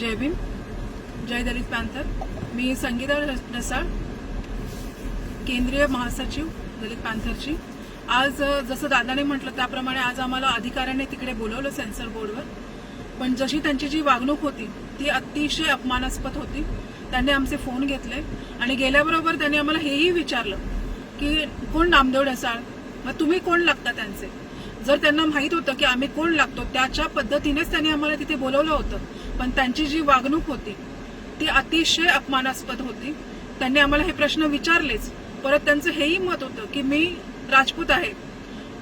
जय भीम जय दलित पॅन्थर. मी संगीता ढसाळ केंद्रीय महासचिव दलित पॅन्थरची. आज जसं दादाने म्हटलं त्याप्रमाणे आज आम्हाला अधिकाऱ्याने तिकडे बोलवलं सेन्सर बोर्डवर. पण जशी त्यांची जी वागणूक होती ती अतिशय अपमानास्पद होती. त्यांनी आमचे फोन घेतले आणि गेल्याबरोबर त्यांनी आम्हाला हेही विचारलं की कोण नामदेव ढसाळ? मग तुम्ही कोण लागता त्यांचे? जर त्यांना माहीत होतं की आम्ही कोण लागतो त्याच्या पद्धतीनेच त्यांनी आम्हाला तिथे बोलवलं होतं. पण त्यांची जी वागणूक होती ती अतिशय अपमानास्पद होती. त्यांनी आम्हाला हे प्रश्न विचारलेच. परत त्यांचं हेही मत होतं की मी राजपूत आहे.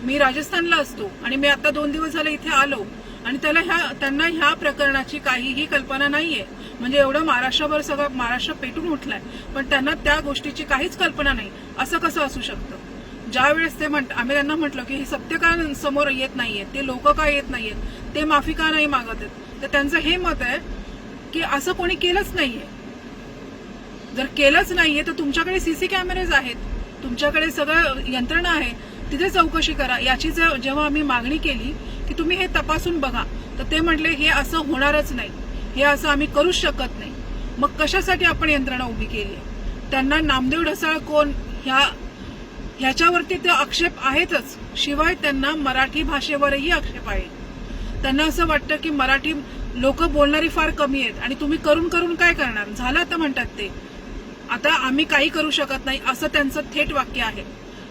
मी राजस्थानला असतो आणि मी आता दोन दिवस झाले इथे आलो आणि त्याला ह्या त्यांना ह्या प्रकरणाची काहीही कल्पना नाहीये. म्हणजे एवढं महाराष्ट्रभर सगळं महाराष्ट्र पेटून उठलाय. पण त्यांना त्या गोष्टीची काहीच कल्पना नाही. असं कसं असू शकतं? ज्या वेळेस ते म्हणत आम्ही त्यांना म्हटलं की हे सत्य का समोर येत नाहीये? ते लोक का येत नाहीयेत ते माफी का नाही मागत आहेत? तर त्यांचं हे मत आहे की असं कोणी केलंच नाहीये. जर केलंच नाहीये तर तुमच्याकडे सीसी कॅमेरेज आहेत. तुमच्याकडे सगळं यंत्रणा आहे. तिथे चौकशी करा. याची जर जेव्हा आम्ही मागणी केली की तुम्ही हे तपासून बघा तर ते म्हटले हे असं होणारच नाही. हे असं आम्ही करूच शकत नाही. मग कशासाठी आपण यंत्रणा उभी केली? आहे? त्यांना नामदेव ढसाळ कोण? ह्या ह्याच्यावरती ते आक्षेप आहेतच. शिवाय त्यांना मराठी भाषेवरही आक्षेप आहे त्यांना असं वाटतं की मराठी लोक बोलणारी फार कमी आहेत. आणि तुम्ही करून करून काय करणार? झालं आता म्हणतात ते. आता आम्ही काही करू शकत नाही असं त्यांचं थेट वाक्य आहे.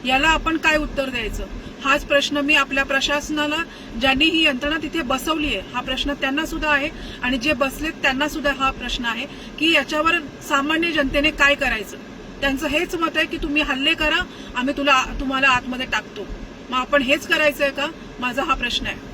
याला आपण काय उत्तर द्यायचं? हाच प्रश्न मी आपल्या प्रशासनाला ज्यांनी ही यंत्रणा तिथे बसवली आहे हा प्रश्न त्यांना सुद्धा आहे. आणि जे बसलेत त्यांना सुद्धा हा प्रश्न आहे की याच्यावर सामान्य जनतेने काय करायचं? त्यांचं हेच मत आहे की तुम्ही हल्ले करा आम्ही तुला तुम्हाला आतमध्ये टाकतो. मग आपण हेच करायचं आहे का? माझा हा प्रश्न आहे.